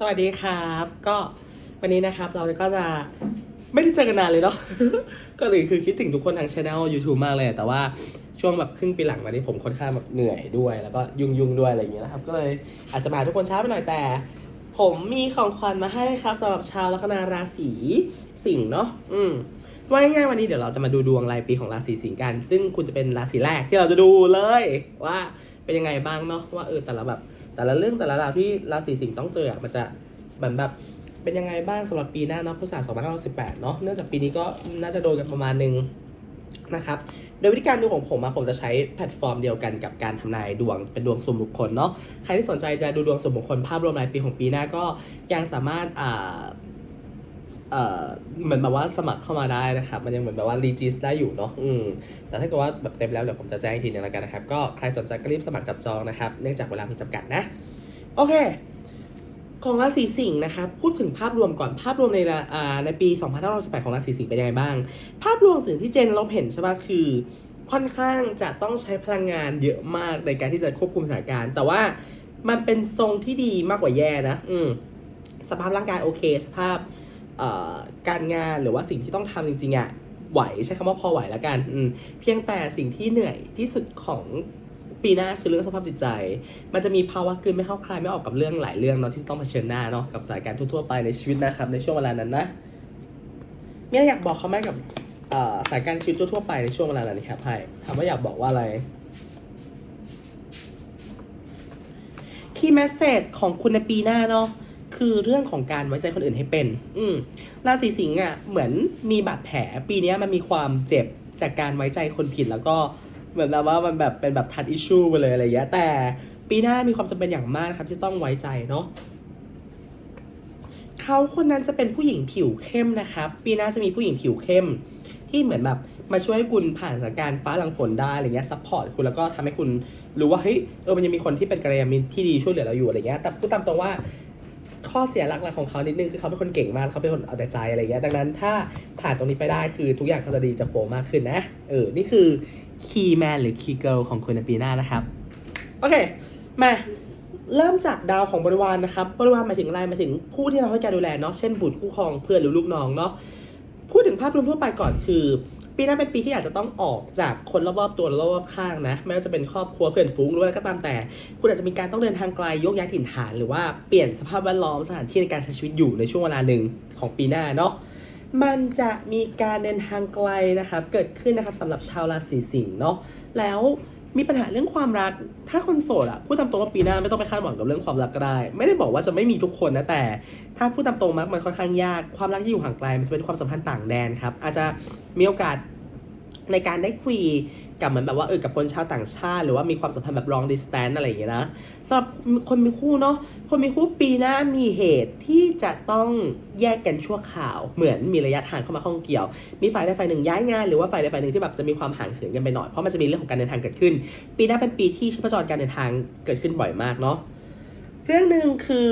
สวัสดีครับ ก็วันนี้นะครับเราก็จะไม่ได้เจอกันนานเลยเนาะ ก็เลยคือคิดถึงทุกคนทางช anel YouTube มากเลย แต่ว่าช่วงแบบครึ่งปีหลังมานี้ผมค่อนข้างแบบเหนื่อยด้วย แล้วก็ยุ่งยุ่งด้วยอะไรอย่างเงี้ยนะครับ ก็เลยอาจจะมาทุกคนช้าไปหน่อยแต่ ผมมีของขวัญมาให้ครับสำหรับชาวลัคนาราศีสิงห์เนาะ อืมว่าง่ายๆวันนี้เดี๋ยวเราจะมาดูดวงรายปีของราศีสิงห์กัน ซึ่งคุณจะเป็นราศีแรกที่เราจะดูเลยว่าเป็นยังไงบ้างเนาะว่าเออแต่ละแบบ แต่ละเรื่องแต่ละราวที่ราศีสิงห์ต้องเจออะมันจะเหมือนแบบเป็นยังไงบ้างสำหรับปีหน้าเนาะพุทธศักราช2518เนาะเนื่องจากปีนี้ก็น่าจะโดนกันประมาณหนึงนะครับโดยวิธีการดูของผมอะผมจะใช้แพลตฟอร์มเดียวกันกับการทำนายดวงเป็นดวงส่วนบุคคลเนาะใครที่สนใจจะดูดวงส่วนบุคคลภาพรวมรายปีของปีหน้าก็ยังสามารถอ่า เอ่อเหมือนแบบว่าสมัครเข้ามาได้นะครับ มันยังเหมือนแบบว่ารีจิสได้อยู่เนาะอืมแต่ถ้าเกิดว่าแบบเต็มแล้วเดี๋ยวผมจะแจ้งอีกทีนึงแล้วกันนะครับ ก็ใครสนใจก็รีบสมัครจับจองนะครับ เนื่องจากเวลามีจำกัดนะ โอเค ของราศีสิงห์นะครับ พูดถึงภาพรวมก่อน ภาพรวมในละอ่าในปี 2518ของราศีสิงห์เป็นยังไงบ้าง ภาพรวมสิ่งที่เจนเราเห็นใช่ปะคือค่อนข้างจะต้องใช้พลังงานเยอะมากในการที่จะควบคุมสถานการณ์ แต่ว่ามันเป็นทรงที่ดีมากกว่าแย่นะ อืม สภาพร่างกายโอเค สภาพ การงานหรือว่าสิ่งที่ต้องทำจริงๆอะไหวใช้คำว่าพอไหวแล้วกันเพียงแต่สิ่งที่เหนื่อยที่สุดของปีหน้าคือเรื่องสภาพจิตใจ มันจะมีภาวะกลืนไม่เข้าคลายไม่ออกกับเรื่องหลายเรื่องเนาะที่ต้องเผชิญหน้าเนาะกับสานการทั่วๆไปในชีวิตนะครับในช่วงเวลานั้นนะมีอะไรอยากบอกเขาไหมกับสานการชีวิตทั่วๆไปในช่วงเวลานั้นครับไพ่ถามว่าอยากบอกว่าอะไรคีย์แมสเซจของคุณในปีหน้าเนาะ คือเรื่องของการไว้ใจคนอื่นให้เป็น อืมราศีสิงห์อะเหมือนมีบาดแผลปีนี้มันมีความเจ็บจากการไว้ใจคนผิดแล้วก็เหมือนแบบว่ามันแบบเป็นแบบทัดอิชชูไปเลยอะไรเงี้ยแต่ปีหน้ามีความจำเป็นอย่างมากครับที่ต้องไว้ใจเนาะเขาคนนั้นจะเป็นผู้หญิงผิวเข้มนะครับ ปีหน้าจะมีผู้หญิงผิวเข้ม ที่เหมือนแบบมาช่วยคุณผ่านสถานการณ์ฟ้าหลังฝนได้อะไรเงี้ยซัพพอร์ตคุณแล้วก็ทำให้คุณรู้ว่าเฮ้ยเออมันยังมีคนที่เป็นกัลยาณมิตรที่ดีช่วยเหลือเราอยู่อะไรเงี้ยแต่พูดตามตรงว่า ข้อเสียหลักๆของเขานิดนึงคือเขาเป็นคนเก่งมากเขาเป็นคนเอาแต่ใจอะไรเงี้ยดังนั้นถ้าผ่านตรงนี้ไปได้คือทุกอย่างก็จะดีจะโฟมากขึ้นนะเออนี่คือคีย์แมนหรือคีย์เกิลของคุณในปีหน้านะครับโอเคมาเริ่มจากดาวของบริวารนะครับบริวารหมายถึงอะไรหมายถึงผู้ที่เราให้การดูแลเนาะเช่นบุตรคู่ครองเพื่อนหรือลูกน้องเนาะพูดถึงภาพรวมทั่วไปก่อนคือ ปีหน้าเป็นปีที่อาจจะต้องออกจากคนรอบๆตัวและรอบๆข้างนะไม่ว่าจะเป็นครอบครัวเพื่อนฝูงหรือว่าอะไรก็ตามแต่ คุณอาจจะมีการต้องเดินทางไกลยกย้ายถิ่นฐาน หรือว่าเปลี่ยนสภาพแวดล้อมสถานที่ในการใช้ชีวิตอยู่ในช่วงเวลาหนึ่งของปีหน้าเนาะมันจะมีการเดินทางไกลนะครับเกิดขึ้นนะครับสำหรับชาวราศีสิงห์เนาะแล้ว มีปัญหาเรื่องความรัก ถ้าคนโสดอะพูดตามตรงว่าปีหน้าไม่ต้องไปคาดหวังกับเรื่องความรักก็ได้ ไม่ได้บอกว่าจะไม่มีทุกคนนะแต่ ถ้าพูดตามตรงมักมันค่อนข้างยาก ความรักที่อยู่ห่างไกลมันจะเป็นความสัมพันธ์ต่างแดนครับ อาจจะมีโอกาสในการได้คุย กับเหมือนแบบว่าเออกับคนชาวต่างชาติ หรือว่ามีความสัมพันธ์แบบ long distance อะไรอย่างเงี้ยนะสำหรับคนมีคู่เนาะคนมีคู่ปีหน้ามีเหตุที่จะต้องแยกกันชั่วคราว เหมือนมีระยะทางเข้ามาข้องเกี่ยว มีฝ่ายใดฝ่ายหนึ่งย้ายงานหรือว่าฝ่ายใดฝ่ายหนึ่งที่แบบจะมีความห่างเหินกันไปหน่อยเพราะมันจะมีเรื่องของการเดินทางเกิดขึ้น ปีหน้าเป็นปีที่ชีพจรการเดินทางเกิดขึ้นบ่อยมากเนาะเรื่องหนึ่งคือ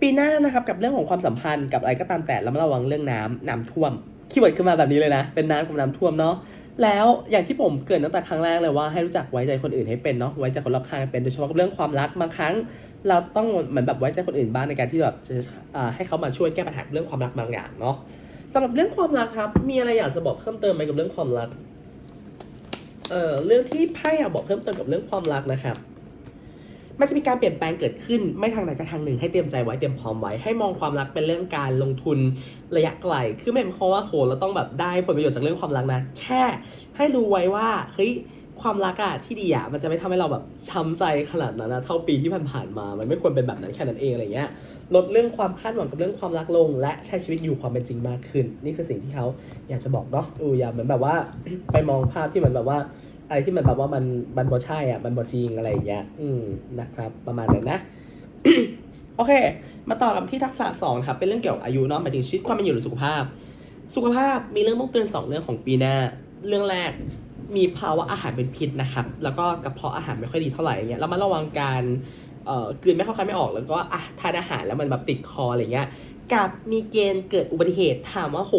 ปีหน้านะครับกับเรื่องของความสัมพันธ์กับอะไรก็ตามแต่แล้วมาระวังเรื่องน้ำน้ำท่วมคีย์เวิร์ดขึ้นมาแบบนี้เลยนะ เป็นน้ำกับน้ำท่วมเนาะ แล้วอย่างที่ผมเกิดตั้งแต่ครั้งแรกเลยว่าให้รู้จักไว้ใจคนอื่นให้เป็นเนาะไว้ใจคนรอบข้างเป็นโดยเฉพาะกับเรื่องความรักบางครั้ง เราต้องเหมือนแบบไว้ใจคนอื่นบ้างในการที่แบบจะให้เขามาช่วยแก้ปัญหาเรื่องความรักบางอย่างเนาะสำหรับเรื่องความรักครับ มีอะไรอยากจะบอกเพิ่มเติมไหมกับเรื่องความรักเอ่อเรื่องที่ไพ่อยากบอกเพิ่มเติมกับเรื่องความรักนะครับ มันจะมีการเปลี่ยนแปลงเกิดขึ้นไม่ทางใดก็ทางหนึ่ง ให้เตรียมใจไว้เตรียมพร้อมไว้ให้มองความรักเป็นเรื่องการลงทุนระยะไกล คือไม่เป็นเพราะว่าโหเราต้องแบบได้ผลประโยชน์จากเรื่องความรักนะ แค่ให้รู้ไว้ว่าเฮ้ยความรักอะที่ดีอะมันจะไม่ทำให้เราแบบช้ำใจขนาดนั้นนะเท่าปีที่ผ่านๆมา มันไม่ควรเป็นแบบนั้นแค่นั้นเองอะไรเงี้ยลดเรื่องความคาดหวังกับเรื่องความรักลง และใช้ชีวิตอยู่ความเป็นจริงมากขึ้น นี่คือสิ่งที่เขาอยากจะบอกเนาะอูอย่าเหมือนแบบว่าไปมองภาพที่เหมือนแบบว่า อะไรที่มันแบบว่ามันมันบ่ใช่อะมันบ่จริงอะไรอย่างเงี้ย อืมนะครับ ประมาณนั้นนะ โอเค มาต่อกันที่ทักษะสองครับ เป็นเรื่องเกี่ยวกับอายุเนาะหมายถึงชีวิตความเป็นอยู่หรือสุขภาพ สุขภาพมีเรื่องต้องเตือนสองเรื่องของปีหน้า เรื่องแรกมีภาวะอาหารเป็นพิษนะครับ แล้วก็กระเพาะอาหารไม่ค่อยดีเท่าไหร่อย่างเงี้ยแล้วมาระวังการเอ่อกลืนไม่เข้าคายไม่ออก แล้วก็อะทานอาหารแล้วมันแบบติดคออะไรเงี้ยกับมีเกณฑ์เกิดอุบัติเหตุถามว่าโห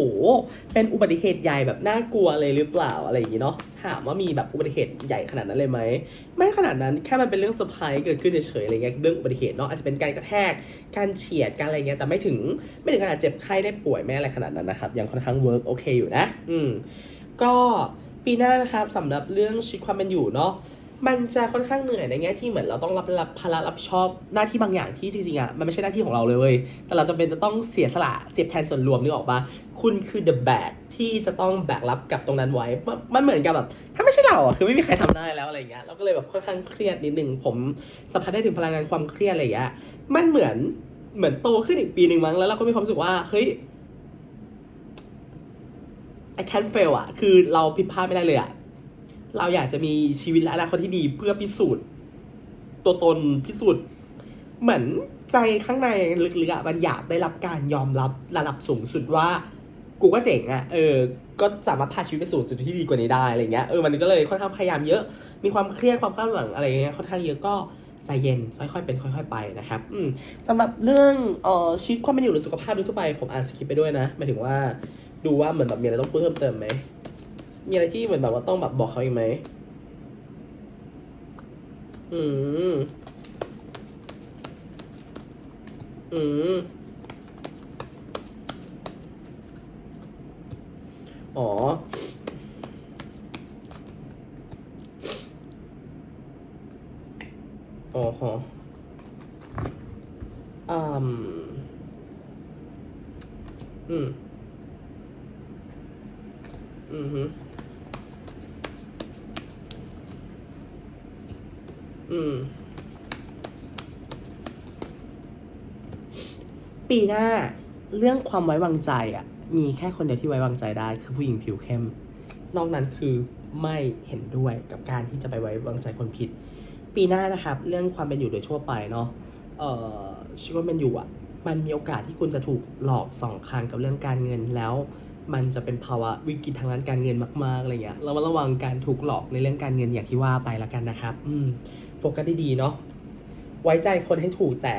เป็นอุบัติเหตุใหญ่แบบน่ากลัวเลยหรือเปล่าอะไรอย่างงี้เนาะ ถามว่ามีแบบอุบัติเหตุใหญ่ขนาดนั้นเลยไหม ไม่ขนาดนั้นแค่มันเป็นเรื่องเซอร์ไพรส์เกิดขึ้นเฉยๆอะไรเงี้ยเรื่องอุบัติเหตุเนาะอาจจะเป็นการกระแทกการเฉียดการอะไรเงี้ยแต่ไม่ถึงไม่ถึงขนาดเจ็บไข้ได้ป่วยแม่อะไรขนาดนั้นนะครับยังค่อนข้างเวิร์กโอเคอยู่นะ อืมก็ปีหน้านะครับสำหรับเรื่องชีวิตความเป็นอยู่เนาะ มันจะค่อนข้างเหนื่อยในแง่ที่เหมือนเราต้องรับรับภาระรับผิดชอบหน้าที่บางอย่างที่จริงๆอะมันไม่ใช่หน้าที่ของเราเลย แต่เราจำเป็นจะต้องเสียสละเจ็บแทนส่วนรวมนึกออกปะคุณคือ the bag ที่จะต้องแบกรับกับตรงนั้นไว้ มันเหมือนกับแบบถ้าไม่ใช่เราอะคือไม่มีใครทำได้แล้วอะไรเงี้ยเราก็เลยแบบค่อนข้างเครียดนิดนึงผมสัมผัสได้ถึงพลังงานความเครียดอะไรอย่างเงี้ยมันเหมือนเหมือนโตขึ้นอีกปีหนึ่งมั้งแล้วเราก็มีความรู้สึกว่าเฮ้ย I can't fail อะคือเราผิดพลาดไม่ได้เลยอะ เราอยากจะมีชีวิตและอนาคตที่ดีเพื่อพิสูจน์ ตัวตนพิสูจน์ เหมือนใจข้างในลึกๆอะมันอยากได้รับการยอมรับระดับสูงสุดว่า กูก็เจ๋งอะเออ ก็สามารถพาชีวิตไปสู่จุดที่ดีกว่านี้ได้อะไรเงี้ยเออมันก็เลยค่อนข้างพยายามเยอะ มีความเครียดความคาดหวังอะไรเงี้ยค่อนข้างเยอะก็ใจเย็นค่อยๆ เป็นค่อย ๆ ไปนะครับอืมสำหรับเรื่องเอ่อชีวิตความเป็นอยู่หรือสุขภาพโดยทั่วไปผมอ่านสคริปต์ไปด้วยนะหมายถึงว่าดูว่าเหมือนแบบมีอะไรต้องพูดเพิ่มเติมไหม มีอะไรที่เหมือนแบบว่าต้องแบบบอกเขาอีกไหม อืม อืม อ๋ออ๋อฮะอืม อืม อืมฮึอืม ปีหน้าเรื่องความไว้วางใจอะ มีแค่คนเดียวที่ไว้วางใจได้ คือผู้หญิงผิวเข้ม นอกนั้นคือไม่เห็นด้วยกับการที่จะไปไว้วางใจคนผิด ปีหน้านะครับ เรื่องความเป็นอยู่โดยทั่วไปเนาะเอ่อชีวิตความเป็นอยู่อะมันมีโอกาสที่คุณจะถูกหลอกสองครั้งกับเรื่องการเงินแล้ว มันจะเป็นภาวะวิกฤตทางด้านการเงินมากๆอะไรเงี้ยเรามาระวังการถูกหลอกในเรื่องการเงินอย่างที่ว่าไปและกันนะครับ อืมโฟกัสดีๆเนาะไว้ใจคนให้ถูกแต่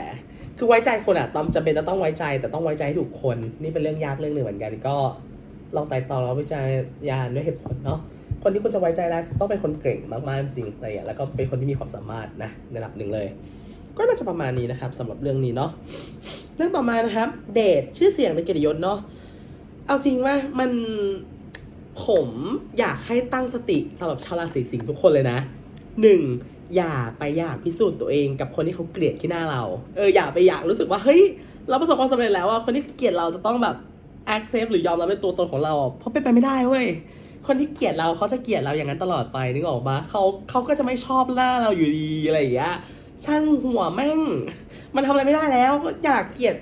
คือไว้ใจคนอะตอมจำเป็นจะต้องไว้ใจ แต่ต้องไว้ใจให้ถูกคน นี่เป็นเรื่องยากเรื่องหนึ่งเหมือนกัน ก็ลองไต่ตองแล้ววิจารณาณด้วยเหตุผลเนาะ คนที่คุณจะไว้ใจได้ต้องเป็นคนเก่งมากๆจริงอะไรอย่างเงี้ยแล้วก็เป็นคนที่มีความสามารถนะในระดับหนึ่งเลย ก็น่าจะประมาณนี้นะครับสำหรับเรื่องนี้เนาะ เรื่องต่อมานะครับ เดทชื่อเสียงและเกียรติยศเนาะ เอาจริงว่ามันผมอยากให้ตั้งสติสำหรับชาวราศีสิงห์ทุกคนเลยนะหนึ่ง อย่าไปอยากพิสูจน์ตัวเองกับคนที่เขาเกลียดที่หน้าเรา เอออย่าไปอยากรู้สึกว่าเฮ้ยเราประสบความสำเร็จแล้วอะคนที่เกลียดเราจะต้องแบบ accept หรือยอมรับในตัวตนของเรา เพราะเป็นไปไม่ได้เว้ยคนที่เกลียดเราเขาจะเกลียดเราอย่างนั้นตลอดไปนึกออกปะเขาเขาก็จะไม่ชอบหน้าเราอยู่ดีอะไรอย่างเงี้ยช่างหัวแม่ง มันทำอะไรไม่ได้แล้วก็อยากเกลียด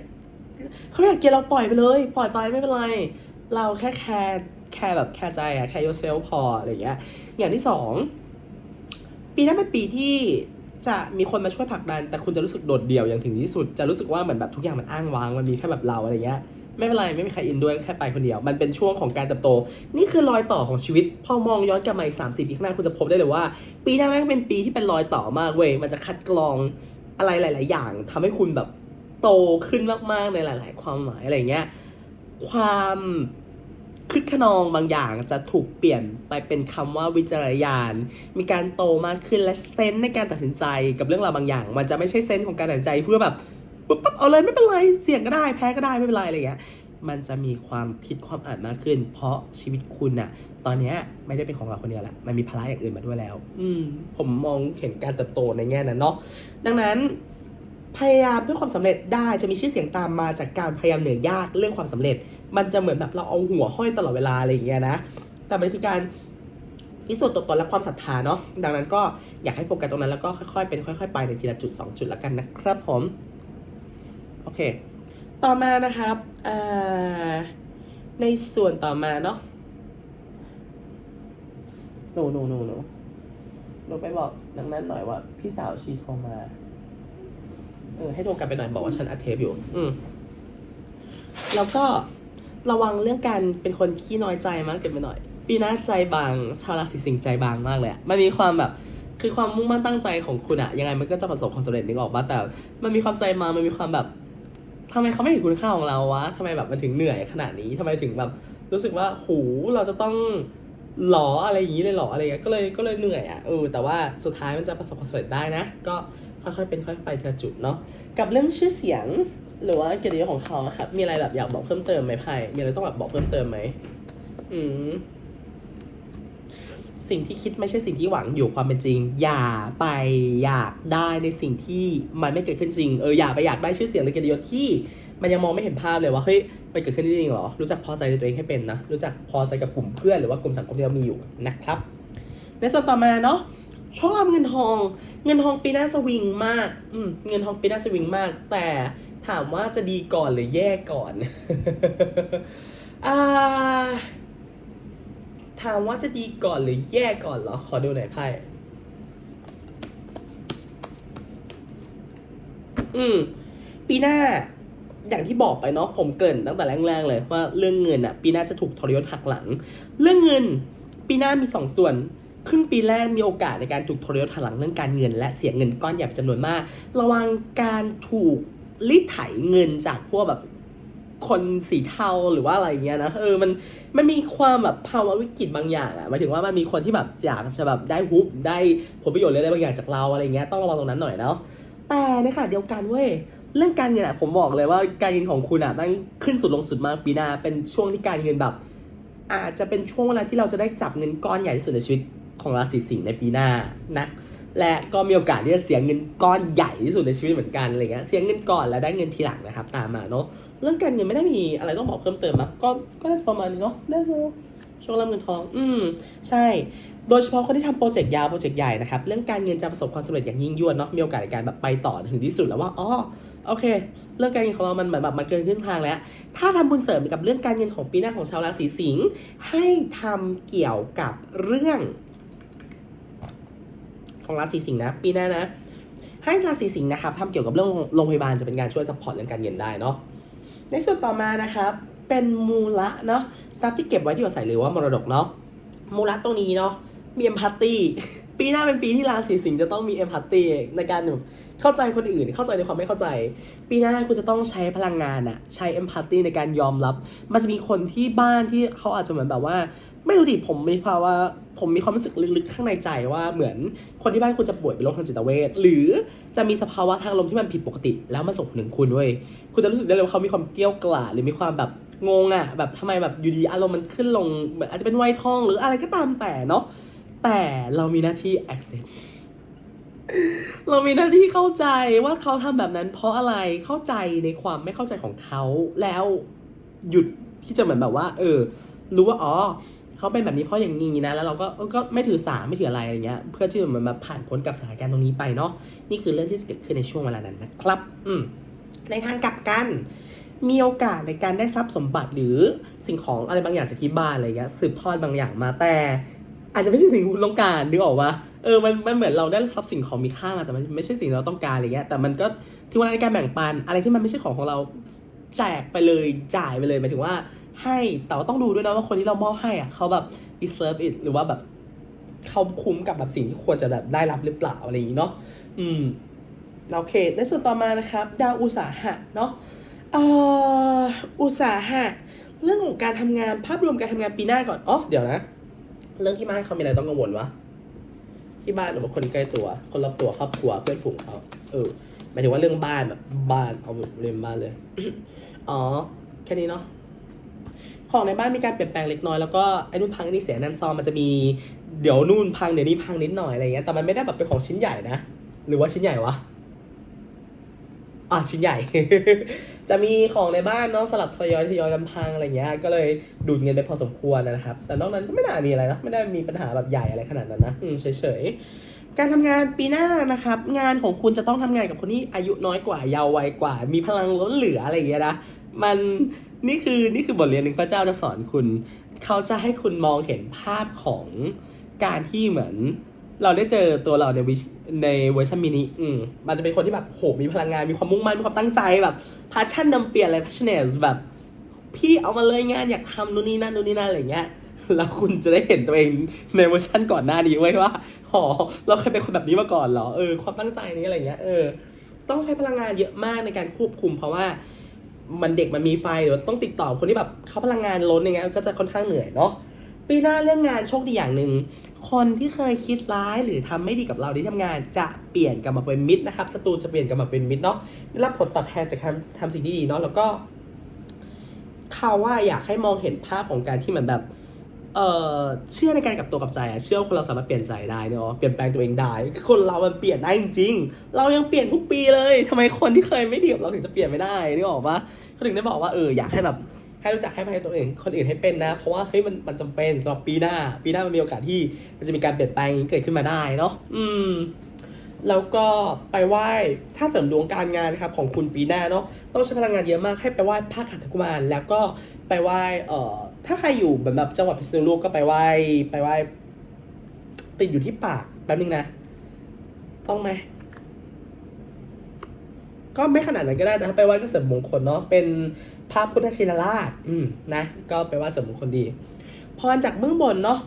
เขาอยากเกลียดเราปล่อยไปเลย ปล่อยไปไม่เป็นไร เราแค่แคร์แคร์แบบแคร์ใจอะแคร์ yourself พออะไรอย่างเงี้ยอย่างที่สอง ปีนั้นเป็นปีที่จะมีคนมาช่วยผลักดัน แต่คุณจะรู้สึกโดดเดี่ยวอย่างถึงที่สุด จะรู้สึกว่าเหมือนแบบทุกอย่างมันอ้างว้าง มันมีแค่แบบเราอะไรเงี้ย ไม่เป็นไร ไม่มีใครอินด้วยแค่ไปคนเดียว มันเป็นช่วงของการเติบโต นี่คือรอยต่อของชีวิต พอมองย้อนกลับมาอีกสามสิบปีข้างหน้าคุณจะพบได้เลยว่า ปีหน้าแม่งเป็นปีที่เป็นรอยต่อมากเว้ย มันจะคัดกรองอะไรหลาย ๆ อย่างทำให้คุณแบบโตขึ้นมาก ๆ ในหลาย ๆ ความหมายอะไรเงี้ย ความ คึกขนองบางอย่างจะถูกเปลี่ยนไปเป็นคำว่าวิจารณญาณมีการโตมากขึ้นและเซนในการตัดสินใจกับเรื่องราวบางอย่าง มันจะไม่ใช่เซนของการตัดสินใจเพื่อแบบปุ๊บปั๊บเอาเลยไม่เป็นไรเสี่ยงก็ได้แพ้ก็ได้ไม่เป็นไรอะไรเงี้ยมันจะมีความคิดความอ่านมากขึ้น เพราะชีวิตคุณน่ะตอนนี้ไม่ได้เป็นของเราคนเดียวละมันมีภาระอย่างอื่นมาด้วยแล้ว อืมผมมองเห็นการเติบโตในแง่นั้นเนาะดังนั้น พยายามเพื่อความสำเร็จได้จะมีชื่อเสียงตามมาจากการพยายามเหนื่อยยากเรื่องความสำเร็จ มันจะเหมือนแบบเราเอาหัวห้อยตลอดเวลาอะไรอย่างเงี้ยนะ แต่มันคือการพิสูจน์ตัวตนและความศรัทธาเนาะดังนั้นก็อยากให้โฟกัสตรงนั้นแล้วก็ค่อยๆเป็นค่อย ๆ ไปในทีละจุด 2 จุดละกันนะครับผมโอเค ต่อมานะครับในส่วนต่อมาเนาะหนูหนูหนูหนูหนูไปบอกดังนั้นหน่อยว่าพี่สาวชีโทรมา เออให้โทรกลับไปหน่อยบอกว่าฉันอัดเทปอยู่ อืมแล้วก็ระวังเรื่องการเป็นคนขี้น้อยใจมากเกินไปหน่อย ปีหน้าใจบางชาวราศีสิงห์ใจบางมากเลยอะมันมีความแบบคือความมุ่งมั่นตั้งใจของคุณอะยังไงมันก็จะประสบความสำเร็จนึกออกปะแต่ มันมีความใจมามันมีความแบบทำไมเขาไม่เห็นคุณค่าของเราวะทำไมแบบมันถึงเหนื่อยขนาดนี้ทำไมถึงแบบรู้สึกว่าหูเราจะต้องหลออะไรอย่างนี้เลยหรออะไรเงี้ยก็เลยก็เลยเหนื่อยอะเออแต่ว่าสุดท้ายมันจะประสบความสำเร็จได้นะ ก็ ค่อยๆเป็นค่อยๆไปทีละจุดเนาะกับเรื่องชื่อเสียงหรือว่าเกียรติยศของเขาอะครับ มีอะไรแบบอยากบอกเพิ่มเติมไหมไพ่มีอะไรต้องแบบบอกเพิ่มเติมไหมอืมสิ่งที่คิดไม่ใช่สิ่งที่หวังอยู่ความเป็นจริง อย่าไปอยากได้ในสิ่งที่มันไม่เกิดขึ้นจริงเอออย่าไปอยากได้ชื่อเสียงหรือเกียรติยศที่ มันยังมองไม่เห็นภาพเลยว่าเฮ้ยมันเกิดขึ้นได้จริงหรอรู้จักพอใจในตัวเองให้เป็นนะรู้จักพอใจกับกลุ่มเพื่อนหรือว่ากลุ่มสังคมที่เรามีอยู่นะครับ ในส่วนต่อมาเนาะ โชคลาเงินทอง เงินทองปีหน้าสวิงมาก อืมเงินทองปีหน้าสวิงมาก แต่ถามว่าจะดีก่อนหรือแย่ก่อนอ่าถามว่าจะดีก่อนหรือแย่ก่อนเหรอ ขอดูหน่อยไพ่ อืม ปีหน้า อย่างที่บอกไปเนาะ ผมเกินตั้งแต่แรกๆเลยว่าเรื่องเงินอะปีหน้าจะถูกทรยศหักหลัง เรื่องเงิน ปีหน้ามีสองส่วน ครึ่งปีแรกมีโอกาสในการถูกทรยศหักหลังเรื่องการเงิน และเสียเงินก้อนใหญ่เป็นจำนวนมาก ระวังการถูกลิดไถเงินจากพวกแบบคนสีเทาหรือว่าอะไรเงี้ยนะเออมันมันมีความแบบภาวะวิกฤตบางอย่างอะหมายถึงว่ามันมีคนที่แบบอยากจะแบบได้ฮุบได้ผลประโยชน์อะไรบางอย่างจากเราอะไรเงี้ยต้องระวังตรงนั้นหน่อยเนาะแต่ในขณะเดียวกันเว้ยเรื่องการเงินอะผมบอกเลยว่าการเงินของคุณอะมันขึ้นสุดลงสุดมากปีหน้าเป็นช่วงที่การเงินแบบ อาจจะเป็นช่วงเวลาที่เราจะได้จับเงินก้อนใหญ่ที่สุดในชีวิต ของราศีสิงห์ในปีหน้านะและก็มีโอกาสที่จะเสียเงินก้อนใหญ่ที่สุดในชีวิตเหมือนกันอะไรเงี้ยเสียเงินก่อนแล้วได้เงินทีหลังนะครับ ตามมาเนาะเรื่องการเงินไม่ได้มีอะไรต้องบอกเพิ่มเติมนะก็ก็น่าจะประมาณนี้เนาะน่าจะช่วงรับเงินทอง อืม ใช่ โดยเฉพาะคนที่ทำโปรเจกต์ยาวโปรเจกต์ใหญ่นะครับ เรื่องการเงินจะประสบความสำเร็จอย่างยิ่งยวดเนาะ มีโอกาสในการแบบไปต่อถึงที่สุดแล้วว่า อ๋อ โอเค เรื่องการเงินของเรามันเหมือนแบบมันเกินครึ่งทางแล้ว ถ้าทำบุญเสริมกับเรื่องการเงินของปีหน้าของชาวราศีสิงห์ ให้ทำเกี่ยวกับเรื่อง ของราศีสิงห์นะ ปีหน้านะ ให้ราศีสิงห์นะครับทำเกี่ยวกับเรื่องโรงพยาบาลจะเป็นการช่วยซัพพอร์ตเรื่องการเงินได้เนาะในส่วนต่อมานะครับเป็นมูละเนาะทรัพย์ที่เก็บไว้ที่อาศัยหรือว่ามรดกเนาะมูละตรงนี้เนาะมีเอมพัตตีปีหน้าเป็นปีที่ราศีสิงห์จะต้องมีเอมพัตตีในการหนึ่งเข้าใจคนอื่น เข้าใจในความไม่เข้าใจ ปีหน้าคุณจะต้องใช้พลังงานอะใช้เอมพัตตีในการยอมรับ มันจะมีคนที่บ้านที่เขาอาจจะเหมือนแบบว่า ไม่รู้ดิผมมีภาวะ ผมมีความรู้สึกลึกๆข้างในใจว่าเหมือนคนที่บ้านคุณจะป่วยเป็นโรคทางจิตเวชหรือจะมีสภาวะทางลมที่มันผิดปกติ แล้วมันส่งผลถึงคุณเว้ยคุณจะรู้สึกได้เลยว่าเขามีความเกรี้ยวกล่าหรือมีความแบบงงอะ่ะแบบทำไมแบบอยู่ดีอารมณ์มันขึ้นลงเหมือนอาจจะเป็นไวยทอง หรืออะไรก็ตามแต่เนาะแต่เรามีหน้าที่ accept เรามีหน้าที่เข้าใจว่าเขาทำแบบนั้น เพราะอะไรเข้าใจในความไม่เข้าใจของเขาแล้วหยุดที่จะเหมือนแบบว่า เออ รู้ว่าอ๋อ เขาเป็นแบบนี้เพราะอย่างนี้นะ แล้วเราก็ก็ไม่ถือสาไม่ถืออะไรอะไรเงี้ย เพื่อที่จะมือนมาผ่านพ้นกับสถานการณ์ตรงนี้ไปเนาะ นี่คือเรื่องที่เกิดขึ้นในช่วงเวลานั้นนะครับ อืมในทางกลับกัน มีโอกาสในการได้ทรัพย์สมบัติหรือสิ่งของอะไรบางอย่างจากที่บ้านอะไรเงี้ย สืบทอดบางอย่างมาแต่ อาจจะไม่ใช่สิ่งที่คุณต้องการนึกออกว่าเออ มัน มันเหมือนเราได้ทรัพย์สิ่งของมีค่ามา แต่มันไม่ใช่สิ่งที่เราต้องการอะไรเงี้ย แต่มันก็ที่ว่าในการแบ่งปันอะไรที่มันไม่ใช่ของของเราแจกไปเลยจ่ายไปเลยหมายถึงว่า ให้แต่ว่าต้องดูด้วยนะว่าคนที่เรามอบให้อะเขาแบบ deserve it หรือว่าแบบเขาคุ้มกับแบบสิ่งที่ควรจะแบบได้รับหรือเปล่าอะไรอย่างนี้เนาะอืมโอเค ในส่วนต่อมานะครับ ดาวอุตสาหะเนาะเอ่ออุตสาหะ เรื่องของการทำงานภาพรวมการทำงานปีหน้าก่อนอ๋อเดี๋ยวนะ เรื่องที่บ้านเขามีอะไรต้องกังวลวะที่บ้านหรือว่าคนใกล้ตัว คนรอบตัวครอบครัวเพื่อนฝูงเขาเออหมายถึงว่าเรื่องบ้านแบบบ้านเอาแบบเรื่องบ้านเลย อ๋อ แค่นี้เนาะ ของในบ้านมีการเปลี่ยนแปลงเล็กน้อยแล้วก็ไอ้นู่นพังไอ้นี่เสียนั่นซอมมันจะมีเดี๋ยวนู่นพังเดี๋ยวนี้พังนิดหน่อยอะไรเงี้ยแต่มันไม่ได้แบบเป็นของชิ้นใหญ่นะ หรือว่าชิ้นใหญ่วะอะชิ้นใหญ่ จะมีของในบ้านเนาะสลับทยอยทยอยกันพังอะไรเงี้ยก็เลยดูดเงินไปพอสมควรนะครับ แต่นอกนั้นก็ไม่น่ามีอะไรนะไม่ได้มีปัญหาแบบใหญ่อะไรขนาดนั้นนะอืมเฉยๆการทำงานปีหน้านะครับ งานของคุณจะต้องทำงานกับคนที่อายุน้อยกว่าเยาว์วัยกว่า มีพลังล้นเหลืออะไรอย่างเงี้ยนะมัน นี่คือนี่คือบทเรียนหนึ่งพระเจ้าจะสอนคุณ เขาจะให้คุณมองเห็นภาพของการที่เหมือนเราได้เจอตัวเราในวิในเวอร์ชันมินิอืมมันจะเป็นคนที่แบบโหมีพลังงาน มีความมุ่งมั่น มีความตั้งใจแบบพาชั่นนำเปลี่ยนอะไรพาชั่นเนสแบบ พี่เอามาเลยงานอยากทำนู่นนี่นั่นนู่นนี่นั่นอะไรเงี้ย แล้วคุณจะได้เห็นตัวเองในเวอร์ชันก่อนหน้านี้ไว้ว่าอ๋อเราเคยเป็นคนแบบนี้มาก่อนเหรอ เออ ความตั้งใจนี้อะไรเงี้ย เออ ต้องใช้พลังงานเยอะมากในการควบคุมเพราะว่า มันเด็กมันมีไฟหรือว่าต้องติดต่อคนที่แบบเขาพลังงานล้นอย่างเงี้ยก็จะค่อนข้างเหนื่อยเนาะปีหน้าเรื่องงานโชคดีอย่างหนึ่งคนที่เคยคิดร้ายหรือทำไม่ดีกับเราที่ทำงานจะเปลี่ยนกลับมาเป็นมิตรนะครับศัตรูจะเปลี่ยนกลับมาเป็นมิตรเนาะได้รับผลตอบแทนจากการทำสิ่งที่ดีเนาะแล้วก็เขาว่าอยากให้มองเห็นภาพของการที่เหมือนแบบ เอ่อเชื่อในการกลับตัวกลับใจอะเชื่อว่าคนเราสามารถเปลี่ยนใจได้เนาะเปลี่ยนแปลงตัวเองได้คือคนเรามันเปลี่ยนได้จริงๆ เรายังเปลี่ยนทุกปีเลยทำไมคนที่เคยไม่ดีกับเราถึงจะเปลี่ยนไม่ได้นี่บอกว่าเขาถึงได้บอกว่าเอออยากให้แบบให้รู้จักให้พายตัวเองคนอื่นให้เป็นนะ เพราะว่าเฮ้ยมันมันจำเป็นสำหรับปีหน้า ปีหน้ามันมีโอกาสที่มันจะมีการเปลี่ยนแปลงเกิดขึ้นมาได้เนาะอืมแล้วก็ไปไหว้ถ้าเสริมดวงการงานนะครับของคุณปีหน้าเนาะต้องใช้พลังงานเยอะมากให้ไปไหว้พระขันธกุมารแล้วก็ไปไหว้เอ่อ ถ้าใครอยู่แบบแบบจังหวัดพิษณุโลกก็ไปไหว้ไปไหว้ติดอยู่ที่ปากแป๊บนึงนะ ต้องไหม ก็ไม่ขนาดนั้นก็ได้นะไปไหว้ก็เสริมมงคลเนาะเป็นพระพุทธชินราช อืมนะ ก็ไปไหว้เสริมมงคลดีพรจากเบื้องบนเนาะ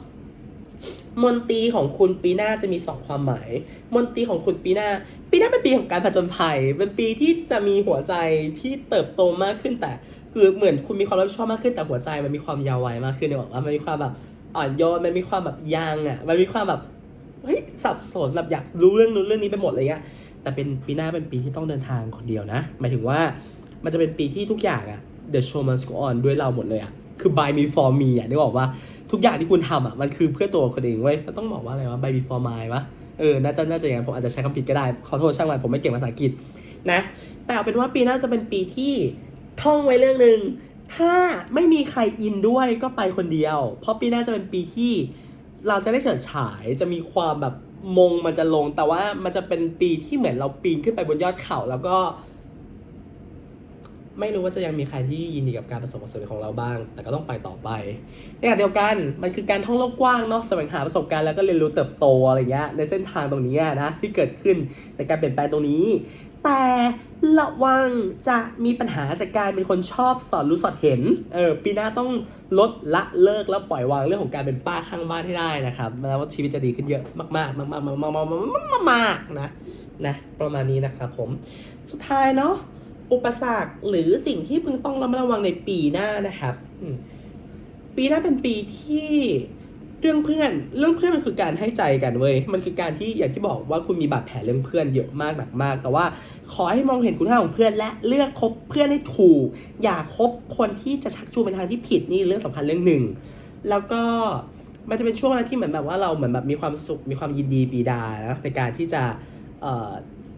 มนตรีของคุณปีหน้าจะมีสองความหมาย มนตรีของคุณปีหน้า ปีหน้าเป็นปีของการผจญภัย เป็นปีที่จะมีหัวใจที่เติบโตมากขึ้นแต่ คือเหมือนคุณมีความรับผิดชอบมากขึ้นแต่หัวใจมันมีความยาววัยมากขึ้นเนี่ยบอกว่ามันมีความแบบอ่อนโยนมันมีความแบบยังอะมันมีความแบบเฮ้ยสับสนแบบอยากรู้เรื่องนู้นเรื่องนี้ไปหมดเลยเงี้ยแต่เป็นปีหน้าเป็นปีที่ต้องเดินทางคนเดียวนะหมายถึงว่ามันจะเป็นปีที่ทุกอย่างอะ the show must go on ด้วยเราหมดเลยอะคือ by me for me อะนึกออกว่าทุกอย่างที่คุณทำอะมันคือเพื่อตัวคนเองเว้ยมันต้องบอกว่าอะไรวะ by me for my วะเออน่าจะน่าจะอย่างผมอาจจะใช้คำผิดก็ได้ขอโทษช่างมันผมไม่เก่งภาษาอังกฤษนะแต่เอาเป็นว่าปีหน้าจะเป็นปีที่ ท่องไว้เรื่องหนึ่งถ้าไม่มีใครอินด้วยก็ไปคนเดียว เพราะปีหน้าจะเป็นปีที่เราจะได้เฉิดฉายจะมีความแบบมงมันจะลง แต่ว่ามันจะเป็นปีที่เหมือนเราปีนขึ้นไปบนยอดเขาแล้วก็ ไม่รู้ว่าจะยังมีใครที่ยินดีกับการประสบความสำเร็จของเราบ้าง แต่ก็ต้องไปต่อไปในขณะเดียวกันมันคือการท่องโลกกว้างเนาะแสวงหาประสบการณ์แล้วก็เรียนรู้เติบโตอะไรเงี้ยในเส้นทางตรงนี้นะที่เกิดขึ้นในการเปลี่ยนแปลงตรงนี้แต่ระวังจะมีปัญหาจากการเป็นคนชอบสอนรู้สอดเห็น เออปีหน้าต้องลดละเลิกแล้วปล่อยวางเรื่องของการเป็นป้าข้างบ้านให้ได้นะครับ แล้วชีวิตจะดีขึ้นเยอะมากๆมากๆมากๆมากๆมากๆมากนะนะประมาณนี้นะครับผม สุดท้ายเนาะอุปสรรคหรือสิ่งที่พึงต้องระมัดระวังในปีหน้านะครับ ปีหน้าเป็นปีที่ เรื่องเพื่อนเรื่องเพื่อนมันคือการให้ใจกันเว้ยมันคือการที่อย่างที่บอกว่าคุณมีบาดแผลเรื่องเพื่อนเยอะมากหนักมาก แต่ว่าขอให้มองเห็นคุณค่าของเพื่อนและเลือกคบเพื่อนให้ถูก อย่าคบคนที่จะชักจูงไปทางที่ผิดนี่เรื่องสำคัญเรื่องหนึ่งแล้วก็มันจะเป็นช่วงเวลาที่เหมือนแบบว่าเราเหมือนแบบมีความสุขมีความยินดีปีดานะในการที่จะเอ่อ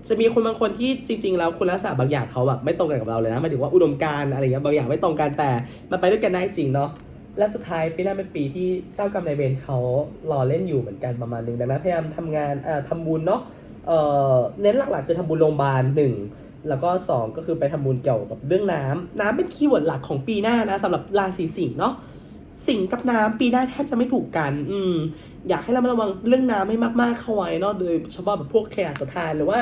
จะมีคนบางคนที่จริง ๆ แล้วคุณลักษณะบางอย่างเขาแบบไม่ตรงกันกับเราเลยนะหมายถึงว่าอุดมการณ์อะไรเงี้ยบางอย่างไม่ตรงกันแต่มันไปด้วยกันได้จริงเนาะ และสุดท้ายปีหน้าเป็นปีที่เจ้ากรรมนายเวรเขารอเล่นอยู่เหมือนกันประมาณนึงดังนั้นพยายามทำงานอ่อทำบุญเนาะเอ่อเน้นหลักๆคือทำบุญโรงพยาบาลหนึ่งแล้วก็สองก็คือไปทำบุญเกี่ยวกับเรื่องน้ำน้ำเป็นคีย์เวิร์ดหลักของปีหน้านะสำหรับราศีสิงห์เนาะสิงห์กับน้ำปีหน้าแทบจะไม่ถูกกัน อืม อยากให้เรามาระวังเรื่องน้ำให้มากๆเข้าไว้เนาะโดยเฉพาะแบบพวกแขกสถานหรือว่า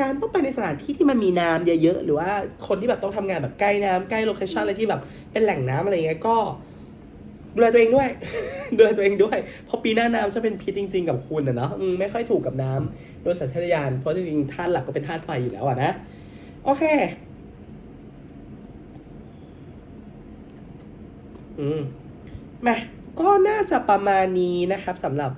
การต้องไปในสถานที่ที่มันมีน้ำเยอะๆหรือว่าคนที่แบบต้องทำงานแบบใกล้น้ำใกล้โลเคชั่นอะไรที่แบบเป็นแหล่งน้ำอะไรเงี้ยก็ ดูแลตัวเองด้วย ดูแลตัวเองด้วย เพราะปีหน้าน้ำจะเป็นพิษจริง ๆ กับคุณอะเนาะไม่ค่อยถูกกับน้ำโดยสัญชาตญาณเพราะจริงๆธาตุหลักก็เป็นธาตุไฟอยู่แล้วอะนะ โอเค อืมมาก็น่าจะประมาณนี้นะครับสำหรับ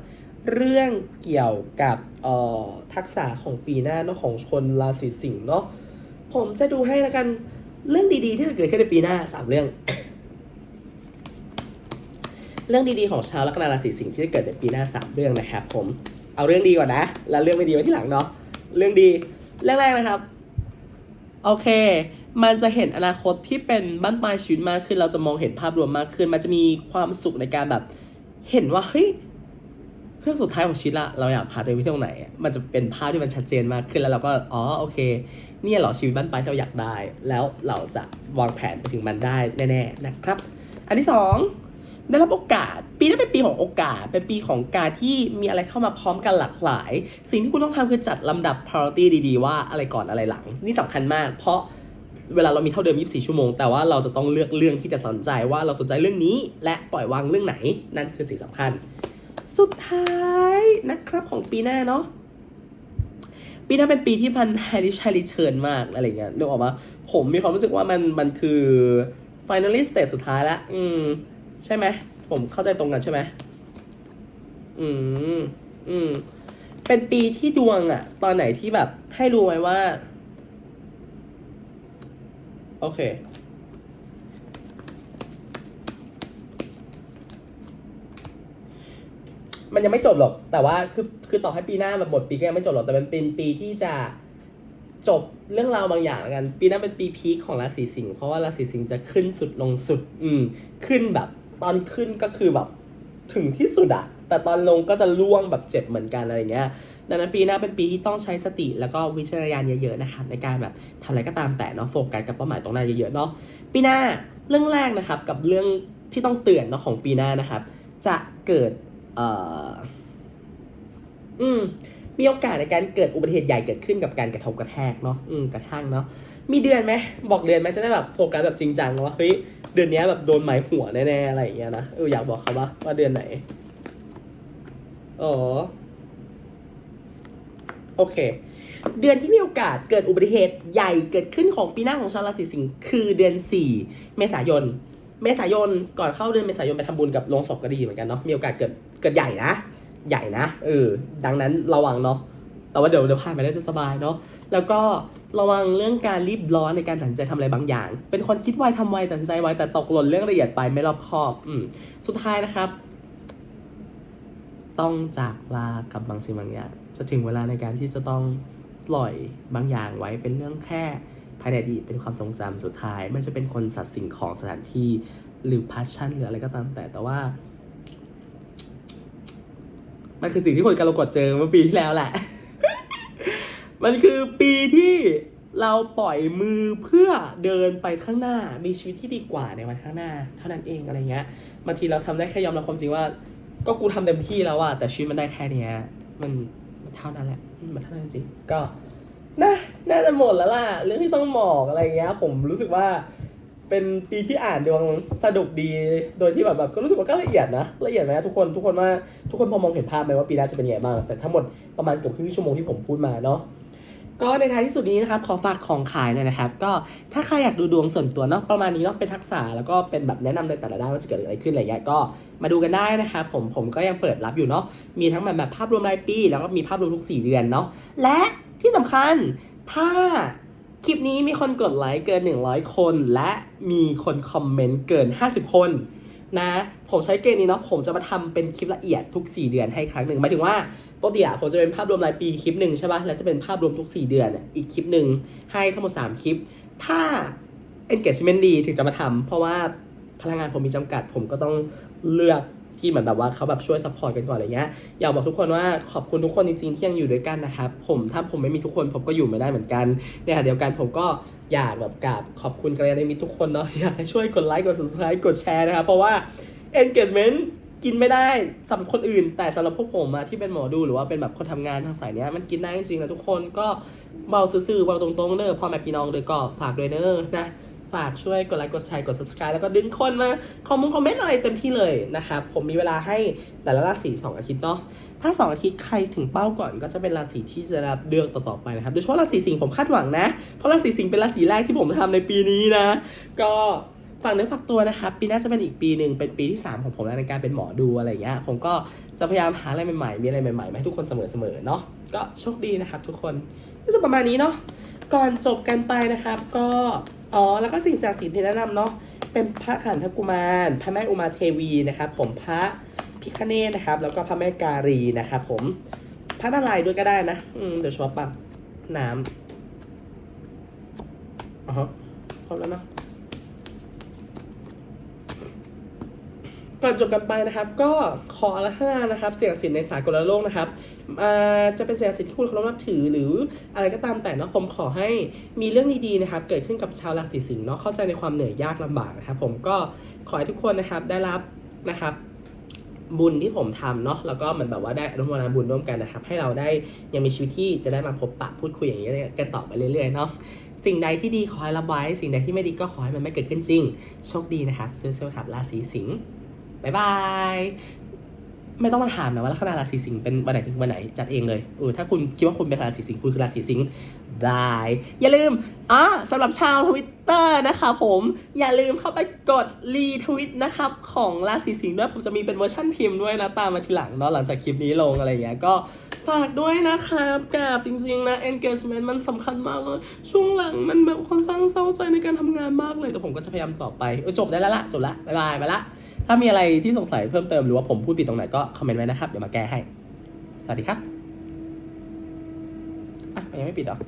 เรื่องเกี่ยวกับออทักษะของปีหน้าเนาะของคนราศีสิงห์เนาะผมจะดูให้แล้วกันเรื่องดีๆที่จะเกิดขึ้นในปีหน้าสามเรื่อง เรื่องดีๆของชาวลัคนาราศีสิงห์ที่จะเกิดในปีหน้าสามเรื่องนะครับผมเอาเรื่องดีก่อนนะ แล้วเรื่องไม่ดีไว้ที่หลังเนาะเรื่องดีเรื่องแรกนะครับโอเค มันจะเห็นอนาคตที่เป็นบ้านปลายชีวิตมากขึ้น เราจะมองเห็นภาพรวมมากขึ้น มันจะมีความสุขในการแบบ เห็นว่าเฮ้ยเรื่องสุดท้ายของชีวิตละเราอยากพาตัวเองไปที่ตรงไหน มันจะเป็นภาพที่มันชัดเจนมากขึ้นแล้วเราก็อ๋อโอเค เนี่ยเหรอชีวิตบ้านปลายที่เราอยากได้ แล้วเราจะวางแผนไปถึงมันได้แน่ ๆนะครับ อันที่สอง ได้รับโอกาส ปีนี้เป็นปีของโอกาส เป็นปีของการที่มีอะไรเข้ามาพร้อมกันหลากหลาย สิ่งที่คุณต้องทำคือจัดลำดับ priority ดีๆ ว่าอะไรก่อนอะไรหลัง นี่สำคัญมาก เพราะเวลาเรามีเท่าเดิม 24 ชั่วโมง แต่ว่าเราจะต้องเลือกเรื่องที่จะสนใจว่าเราสนใจเรื่องนี้ และปล่อยวางเรื่องไหน นั่นคือสิ่งสำคัญ สุดท้ายนะครับของปีหน้าเนาะปีหน้าเป็นปีที่พันไฮริชไฮริเชิญมากอะไรเงี้ยนึกออกปะผมมีความรู้สึกว่ามันมันคือ finalist สุดท้ายละอืม ใช่ไหมผมเข้าใจตรงกันใช่ไหมอืม อืม เป็นปีที่ดวงอะตอนไหนที่แบบ ให้รู้ไว้ว่า โอเค มันยังไม่จบหรอก แต่ว่าคือคือต่อให้ปีหน้าแบบหมดปีก็ยังไม่จบหรอก แต่มันเป็นปีที่จะจบเรื่องราวบางอย่างแล้วกัน ปีหน้าเป็นปีพีคของราศีสิงห์เพราะว่าราศีสิงห์จะขึ้นสุดลงสุด อืม ขึ้นแบบ ตอนขึ้นก็คือแบบถึงที่สุดอะแต่ตอนลงก็จะล่วงแบบเจ็บเหมือนกันอะไรเงี้ย ดังนั้นปีหน้าเป็นปีที่ต้องใช้สติแล้วก็วิจารณญาณเยอะๆนะครับในการแบบทำอะไรก็ตามแต่เนาะโฟกัสกับเป้าหมายตรงหน้าเยอะๆเนาะปีหน้าเรื่องแรกนะครับกับเรื่องที่ต้องเตือนเนาะของปีหน้านะครับ จะเกิดเอ่ออืมมีโอกาสในการเกิดอุบัติเหตุใหญ่เกิดขึ้นกับการกระทบกระแทกเนาะอืมกระทั่งเนาะ มีเดือนไหมบอกเดือนไหมจะได้แบบโฟกัสแบบจริงจังว่าเฮ้ยเดือนนี้แบบโดนหมายหัวแน่ๆอะไรอย่างเงี้ยนะเอออยากบอกเขาว่าว่าเดือนไหนอ๋อโอเค เดือนที่มีโอกาสเกิดอุบัติเหตุใหญ่เกิดขึ้นของปีหน้าของชาวราศีสิงห์คือเดือน 4 เมษายน เมษายนก่อนเข้าเดือนเมษายนไปทำบุญกับโรงศพก็ดีเหมือนกันเนาะมีโอกาสเกิดเกิดใหญ่นะ ใหญ่นะเออดังนั้นระวังเนาะแต่ว่าเดี๋ยวเดี๋ยวผ่านไปแล้วจะสบายเนาะแล้วก็ ระวังเรื่องการรีบร้อนในการตัดสินใจทำอะไรบางอย่าง เป็นคนคิดไวทำไวตัดสินใจไวแต่ตกหล่นเรื่องละเอียดไปไม่รอบคอบอืมสุดท้ายนะครับ ต้องจากลากับบางสิ่งบางอย่างจะถึงเวลาในการที่จะต้องปล่อยบางอย่างไว้เป็นเรื่องแค่ภายในอดีตเป็นความทรงจำสุดท้าย ไม่จะเป็นคนสัตว์สิ่งของสถานที่หรือพาชั่นหรืออะไรก็ตามแต่แต่ว่ามันคือสิ่งที่ผลการเรากดเจอเมื่อปีที่แล้วแหละ มันคือปีที่เราปล่อยมือเพื่อเดินไปข้างหน้า มีชีวิตที่ดีกว่าในวันข้างหน้า เท่านั้นเองอะไรเงี้ยบางทีเราทำได้แค่ยอมรับความจริงว่า ก็กูทำเต็มที่แล้วอะแต่ชีวิตมันได้แค่เนี้ยมันมันเท่านั้นแหละมันเท่านั้นจริงก็น่าน่าจะหมดแล้วล่ะ เรื่องที่ต้องหมอกอะไรเงี้ย ผมรู้สึกว่าเป็นปีที่อ่านดวงสนุกดี โดยที่แบบแบบก็รู้สึกว่าก็ละเอียดนะ ละเอียดไหมทุกคน ทุกคนว่าทุกคนพอมองเห็นภาพไหมว่าปีหน้าจะเป็นยังไงบ้างจากทั้งหมดประมาณเกือบครึ่งชั่วโมงที่ผมพูดมาเนาะ ก็ในท้ายที่สุดนี้นะครับขอฝากของขายหน่อยนะครับ ก็ถ้าใครอยากดูดวงส่วนตัวเนาะประมาณนี้เนาะเป็นทักษะแล้วก็เป็นแบบแนะนำในแต่ละด้านว่าจะเกิดอะไรขึ้นอะไรเงี้ยก็มาดูกันได้นะครับผมผมก็ยังเปิดรับอยู่เนาะมีทั้งแบบแบบภาพรวมรายปี แล้วก็มีภาพรวมทุก 4 เดือนเนาะและที่สำคัญถ้าคลิปนี้มีคนกดไลค์เกิน 100 คน และมีคนคอมเมนต์เกิน 50 คนนะผมใช้เกณฑ์นี้เนาะผมจะมาทำเป็นคลิปละเอียดทุก 4 เดือนให้ครั้งหนึ่งหมายถึงว่า ปกติอะผมจะเป็นภาพรวมรายปีคลิปหนึ่งใช่ปะแล้วจะเป็นภาพรวมทุก 4 เดือนอีกคลิปหนึ่งให้ทั้งหมด 3 คลิป ถ้า engagement ดีถึงจะมาทำเพราะว่าพลังงานผมมีจำกัด ผมก็ต้องเลือกที่เหมือนแบบว่าเขาแบบช่วยซัพพอร์ตกันก่อนอะไรเงี้ย อยากบอกทุกคนว่าขอบคุณทุกคนจริงๆที่ยังอยู่ด้วยกันนะครับ ผมถ้าผมไม่มีทุกคนผมก็อยู่ไม่ได้เหมือนกันในขณะเดียวกันผมก็อยากแบบกราบขอบคุณกัลยาณมิตรทุกคนเนาะอยากให้ช่วยกดไลค์กด subscribe กดแชร์นะครับเพราะว่า engagement กินไม่ได้สำหรับคนอื่น แต่สำหรับพวกผมอะที่เป็นหมอดูหรือว่าเป็นแบบคนทำงานทางสายเนี้ยมันกินได้จริงๆนะทุกคนก็เบาซื่อๆเบาตรงๆเนอะพ่อแม่พี่น้องเลยก็ฝากด้วยเนอะนะ ฝากช่วยกดไลค์กดแชร์กด subscribe แล้วก็ดึงคนมา คอมมงคอมเมนต์อะไรเต็มที่เลยนะครับ ผมมีเวลาให้แต่ละราศี2อาทิตย์เนาะถ้า 2 อาทิตย์ใครถึงเป้าก่อนก็จะเป็นราศีที่จะรับเลือกต่อๆไปนะครับโดยเฉพาะราศีสิงห์ผมคาดหวังนะ เพราะราศีสิงห์เป็นราศีแรกที่ผมทำในปีนี้นะ ก็ ฝากเนื้อฝากตัวนะครับปีหน้าจะเป็นอีกปีหนึ่งเป็นปีที่ 3 ของผมแล้วในการเป็นหมอดูอะไรเงี้ยผมก็จะพยายามหาอะไรใหม่ๆ มีอะไรใหม่ๆมาให้ทุกคนเสมอๆเนาะก็โชคดีนะครับทุกคนก็จะประมาณนี้เนาะก่อนจบกันไปนะครับก็อ๋อแล้วก็สิ่งศักดิ์สิทธิ์ที่แนะนำเนาะเป็นพระขันธกุมารพระแม่อุมาเทวีนะครับผมพระพิคเนตนะครับแล้วก็พระแม่การีนะครับผมพระนารายณ์ด้วยก็ได้นะอืมเดี๋ยวชอบปังน้ำอ๋อฮะพร้อแล้วเนาะ ก่อนจบกันไปนะครับ ก็ขออารัธนานะครับ เสียงสินในสากลโลกนะครับอ่าจะเป็นเสียงสินที่คุณเคารพนับถือหรืออะไรก็ตามแต่เนาะผมขอให้มีเรื่องดีๆนะครับ เกิดขึ้นกับชาวราศีสิงห์เนาะเข้าใจในความเหนื่อยยากลำบากนะครับ ผมก็ขอให้ทุกคนนะครับได้รับนะครับบุญที่ผมทำเนาะแล้วก็เหมือนแบบว่าได้อนุโมทนาบุญร่วมกันนะครับ ให้เราได้ยังมีชีวิตที่จะได้มาพบปะพูดคุยอย่างนี้ยกันต่อไปเรื่อยๆเนาะสิ่งใดที่ดีขอให้รับไว้ สิ่งใดที่ไม่ดีก็ขอให้มันไม่เกิดขึ้นจริงโชคดีนะครับเซลล์ครับราศีสิงห์ บ๊ายบาย ไม่ต้องมาถามนะว่าลัคนาราศีสิงห์เป็นวันไหนถึงวันไหนจัดเองเลยเออถ้าคุณคิดว่าคุณเป็นราศีสิงห์คุณคือราศีสิงห์ได้ อย่าลืมอะสำหรับชาวทวิตเตอร์นะคะผมอย่าลืมเข้าไปกดรีทวิตนะครับของราศีสิงห์ด้วยผมจะมีเป็นเวอร์ชันพิมพ์ด้วยนะตามมาทีหลังเนาะหลังจากคลิปนี้ลงอะไรอย่างเงี้ยก็ฝากด้วยนะครับกับจริงๆนะ engagement มันสำคัญมากเลย ช่วงหลังมันแบบค่อนข้างเศร้าใจในการทำงานมากเลย แต่ผมก็จะพยายามต่อไปเออจบได้แล้วละจบละบ๊ายบายไปละ ถ้ามีอะไรที่สงสัยเพิ่มเติมหรือว่าผมพูดผิดตรงไหนก็คอมเมนต์ไว้นะครับ เดี๋ยวมาแก้ให้ สวัสดีครับ อะ ยังไม่ปิดหรอ